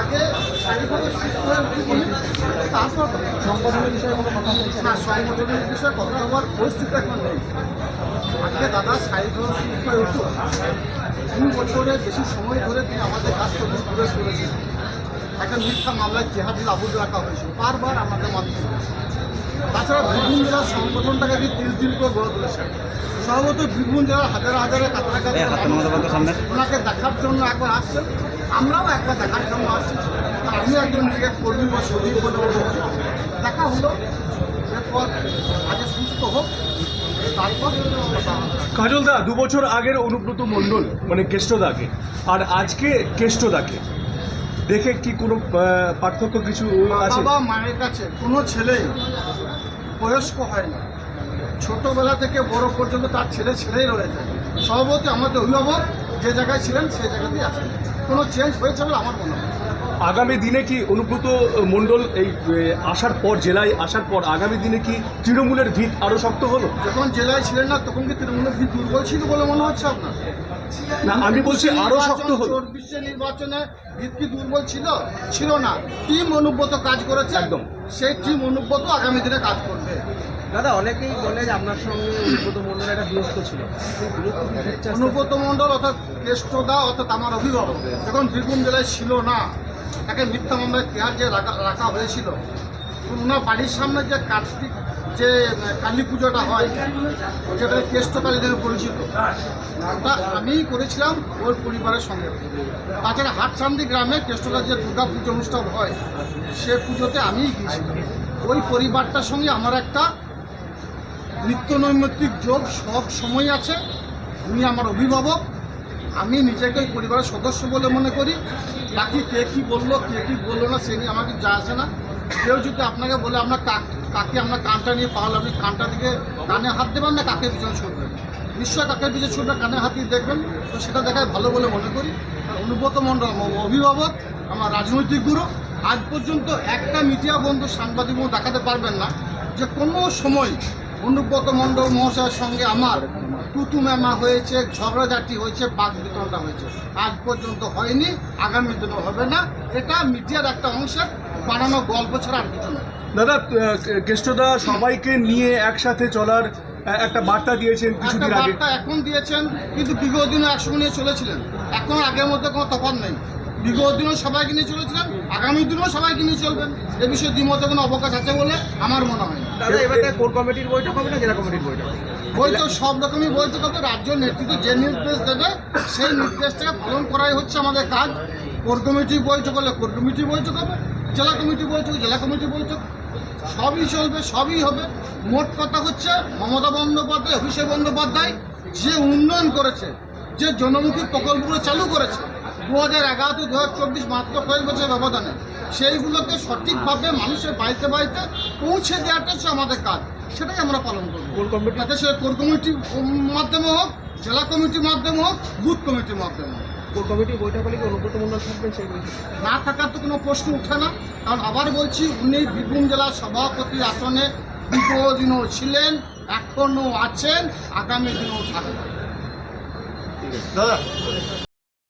আগে শারীরিকভাবে সুস্থ হয়ে উঠি তারপর সংগঠনের বিষয়ে কোনো কথা বলছে না সংগঠনের বিষয়ে কথা হওয়ার পরিস্থিতি এখন নেই। আজকে দাদা শারীরিকভাবে সুস্থ হয়ে উঠুক দু বছরের বেশি সময় ধরে তিনি আমাদের কাজ করতে ঘুরে করেছেন একটা মিথ্যা মামলায় জেহাদিল আবুদ রাখা হয়েছিল। বারবার আমাদের মাধ্যমে তাছাড়া বীরভূম জেলার সংগঠনটাকে দিয়ে তিল তিল করে গড়ে তুলেছেন। সর্বত বীরভূম জেলার হাজার হাজারে কাছাকাছি ওনাকে দেখার জন্য একবার আসছেন। আমরাও একবার দেখার জন্য আসছি। আমি একজন নিজেকে কর্মী বা সজীব বলে। দেখা হলো এরপর আগে সুস্থ হোক হবে। কাজলদা দু বছর আগের অনুব্রত মণ্ডল মানে কেষ্টদাকে আর আজকে কেষ্টদাকে দেখে কি কোনো পার্থক্য কিছু আছে? বাবা মায়ের কাছে কোনো ছেলেই বয়স্ক হয় না। ছোটবেলা থেকে বড় পর্যন্ত তার ছেলে ছেলেই রয়েছে সভাপতি আমাদের অভিভাবক যে জায়গায় ছিলেন সেই জায়গাতেই আছেন। কোনো চেঞ্জ হয়েছে বলে আমার মনে হয় আগামী দিনে কি অনুব্রত মণ্ডল এই আসার পর জেলায় আসার পর আগামী দিনে কি তৃণমূলের ভিত আরও শক্ত হলো? যখন জেলায় ছিলেন না তখন কি তৃণমূলের ভিত দুর্বল ছিল বলে মনে হচ্ছে আপনার? না আমি বলছি আরও শক্ত হলো। চব্বিশে নির্বাচনে ভিত কি দুর্বল ছিল? ছিল না। টিম অনুব্রত কাজ করেছে। একদম। সেই টিম অনুব্রত আগামী দিনে কাজ করবে। দাদা, অনেকেই বলে যে আপনার সঙ্গে অনুব্রত মণ্ডল একটা দূরত্ব ছিল। অনুব্রত মণ্ডল অর্থাৎ কেষ্টদা অর্থাৎ আমার অভিভাবক, যখন বীরভূম জেলায় ছিল না, তাকে মিথ্যা মামলায় তিহার যে রাখা রাখা হয়েছিল। ওনার বাড়ির সামনে যে কার্তিক, যে কালী পুজোটা হয়, যেটা কেষ্ট কালী নামে পরিচিত ওটা আমিই করেছিলাম ওর পরিবারের সঙ্গে। তাছাড়া হাটসান্দি গ্রামে কেষ্টদার যে দুর্গা পুজো অনুষ্ঠান হয়, সে পুজোতে আমিই গিয়েছিলাম। ওই পরিবারটার সঙ্গে আমার একটা নিত্য নৈমিত্তিক যোগ সব সময় আছে। উনি আমার অভিভাবক, আমি নিজেকে পরিবারের সদস্য বলে মনে করি। বাকি কে কী বলল, কে কী বলল না, সে নিয়ে আমাকে যা আসে না। কেউ যদি আপনাকে বলে আপনার কাক, কাকে আপনার কানটা নিয়ে পাওয়াল আপনি কানটা দিকে কানে হাত দেবেন না কাকে পিছনে ছুটবেন? নিশ্চয় কাকের পিছনে ছুটবে কানে হাত দিয়ে দেখবেন। তো সেটা দেখায় ভালো বলে মনে করি। অনুব্রত মণ্ডল অভিভাবক, আমার রাজনৈতিক গুরু, আজ পর্যন্ত একটা মিডিয়া বন্ধু সাংবাদিক দেখাতে পারবেন না যে কোনো সময় অনুব্রত মণ্ডল মহাশয়ের সঙ্গে আমার টুতু ম্যামা হয়েছে ঝগড়াঝাটি হয়েছে বাঘ বিতরণটা হয়েছে। আজ পর্যন্ত হয়নি আগামী দিনও হবে না। এটা মিডিয়ার একটা অংশের বানানো গল্প ছাড়া আর কিছু না। দাদা কেষ্টদা সবাইকে নিয়ে একসাথে চলার একটা বার্তা দিয়েছেন একটা কিছুদিন আগে। বার্তা এখন দিয়েছেন কিন্তু বিগত দিনও একসঙ্গে নিয়ে চলেছিলেন। এখন আগের মধ্যে কোনো তফাৎ নেই। বিগত দিনও সবাইকে নিয়ে চলেছিলেন আগামী দিনেও সবাইকে নিয়ে চলবেন। এ বিষয়ে দ্বিমতে কোনো অবকাশ আছে বলে আমার মনে হয় না। কমিটির জেলা কমিটির হবে? বৈঠক সব রকমই রাজ্য যে দেবে, সেই করাই হচ্ছে আমাদের কাজ। হলে জেলা কমিটি বৈঠক, জেলা কমিটি বৈঠক। সবই চলবে, সবই হবে। মোট কথা হচ্ছে, মমতা বন্দ্যোপাধ্যায়, অভিষেক বন্দ্যোপাধ্যায় যে উন্নয়ন করেছে, যে জনমুখী প্রকল্পগুলো চালু করেছে দু হাজার এগারো দু হাজার চব্বিশ মাত্র কয়েক বছর ব্যবধানে। সেইগুলোকে সঠিকভাবে মানুষের বাড়িতে বাড়িতে পৌঁছে দেওয়াটা হচ্ছে আমাদের কাজ। সেটাই আমরা পালন করব। Core committee? তাতে সে কোর কমিটির মাধ্যমে হোক জেলা কমিটির মাধ্যমে হোক বুথ কমিটির মাধ্যমে হোক। কোর কমিটির বৈঠক হলে কি অনুব্রত মণ্ডল থাকবেন সেই না থাকার তো কোনো প্রশ্ন উঠে না। কারণ আবার বলছি উনি বীরভূম জেলার সভাপতি আসনে বিগত দিনও ছিলেন এখনও আছেন আগামী দিনেও থাকবেন দাদা